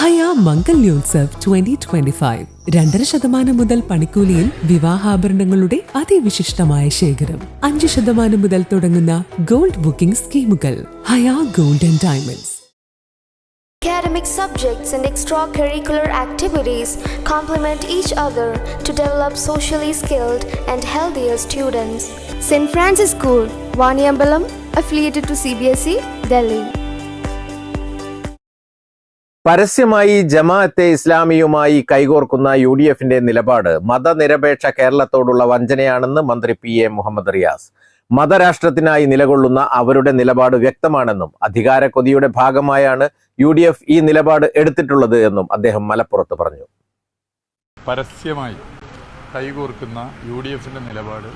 ഹയ Mangalyotsav twenty twenty five രണ്ടര ശതമാനം മുതൽ പണിക്കൂലിയിൽ വിവാഹാഭരണങ്ങളുടെ അതിവിശിഷ്ടമായ ശേഖരം അഞ്ച് ശതമാനം മുതൽ തുടങ്ങുന്ന ഗോൾഡ് ബുക്കിംഗ് സ്കീമുകൾ ഹയ gold and diamonds Academic subjects and extracurricular activities complement each other to develop socially skilled and healthier students. St. Francis School, Vaniambalam, affiliated to CBSE, Delhi. പരസ്യമായി ജമാഅത്തെ ഇസ്ലാമിയുമായി കൈകോർക്കുന്ന യു ഡി എഫിന്റെ നിലപാട് മതനിരപേക്ഷ കേരളത്തോടുള്ള വഞ്ചനയാണെന്ന് മന്ത്രി പി എ മുഹമ്മദ് റിയാസ്. മതരാഷ്ട്രത്തിനായി നിലകൊള്ളുന്ന അവരുടെ നിലപാട് വ്യക്തമാണെന്നും അധികാര കൊതിയുടെ ഭാഗമായാണ് യു ഡി എഫ് ഈ നിലപാട് എടുത്തിട്ടുള്ളത് എന്നും അദ്ദേഹം മലപ്പുറത്ത് പറഞ്ഞു. പരസ്യമായി കൈകോർക്കുന്ന യു ഡി എഫിന്റെ നിലപാട്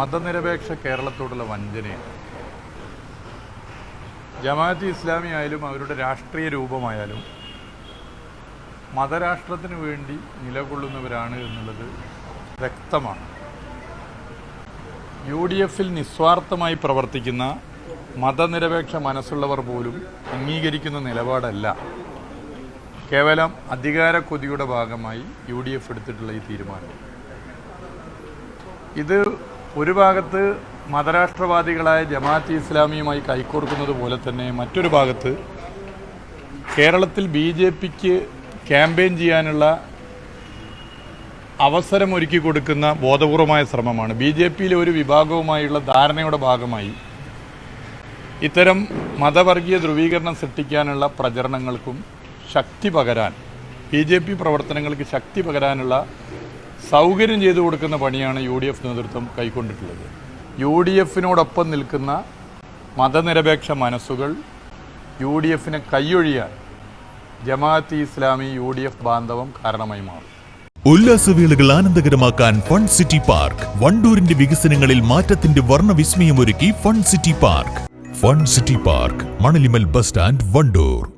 മതനിരപേക്ഷ കേരളത്തോടുള്ള വഞ്ചനയാണ്. ജമാഅത്ത് ഇസ്ലാമി ആയാലും അവരുടെ രാഷ്ട്രീയ രൂപമായാലും മതരാഷ്ട്രത്തിന് വേണ്ടി നിലകൊള്ളുന്നവരാണ് എന്നുള്ളത് വ്യക്തമാണ്. യു ഡി എഫിൽ നിസ്വാർത്ഥമായി പ്രവർത്തിക്കുന്ന മതനിരപേക്ഷ മനസ്സുള്ളവർ പോലും അംഗീകരിക്കുന്ന നിലപാടല്ല. കേവലം അധികാര കൊതിയുടെ ഭാഗമായി യു ഡി എഫ് എടുത്തിട്ടുള്ള ഈ തീരുമാനം. ഇത് ഒരു ഭാഗത്ത് മതരാഷ്ട്രവാദികളായ ജമാഅത്ത് ഇസ്ലാമിയുമായി കൈകോർക്കുന്നത് പോലെ തന്നെ മറ്റൊരു ഭാഗത്ത് കേരളത്തിൽ ബി ജെ പിക്ക് ക്യാമ്പയിൻ ചെയ്യാനുള്ള അവസരം ഒരുക്കി കൊടുക്കുന്ന ബോധപൂർവമായ ശ്രമമാണ്. ബി ജെ പിയിലെ ഒരു വിഭാഗവുമായുള്ള ധാരണയുടെ ഭാഗമായി ഇത്തരം മതവർഗീയ ധ്രുവീകരണം സൃഷ്ടിക്കാനുള്ള പ്രചരണങ്ങൾക്കും ശക്തി പകരാൻ ബി ജെ പി പ്രവർത്തനങ്ങൾക്ക് ശക്തി പകരാനുള്ള സൗകര്യം ചെയ്തു കൊടുക്കുന്ന പണിയാണ് യു ഡി എഫ് നേതൃത്വം കൈക്കൊണ്ടിട്ടുള്ളത്. യു ഡി എഫിനോടൊപ്പം നിൽക്കുന്ന മതനിരപേക്ഷ മനസ്സുകൾ യു ഡി എഫിനെ കൈയൊഴിയാൻ Jamaat Islami U D F ബാന്ധവം കാരണമായി മാറും. ഉല്ലാസവേളകൾ ആനന്ദകരമാക്കാൻ ഫൺ സിറ്റി പാർക്ക്. വണ്ടൂരിന്റെ വികസനങ്ങളിൽ മാറ്റത്തിന്റെ വർണ വിസ്മയമൊരുക്കി fun city park. Fun city park Manalimal bus stand Wandoor.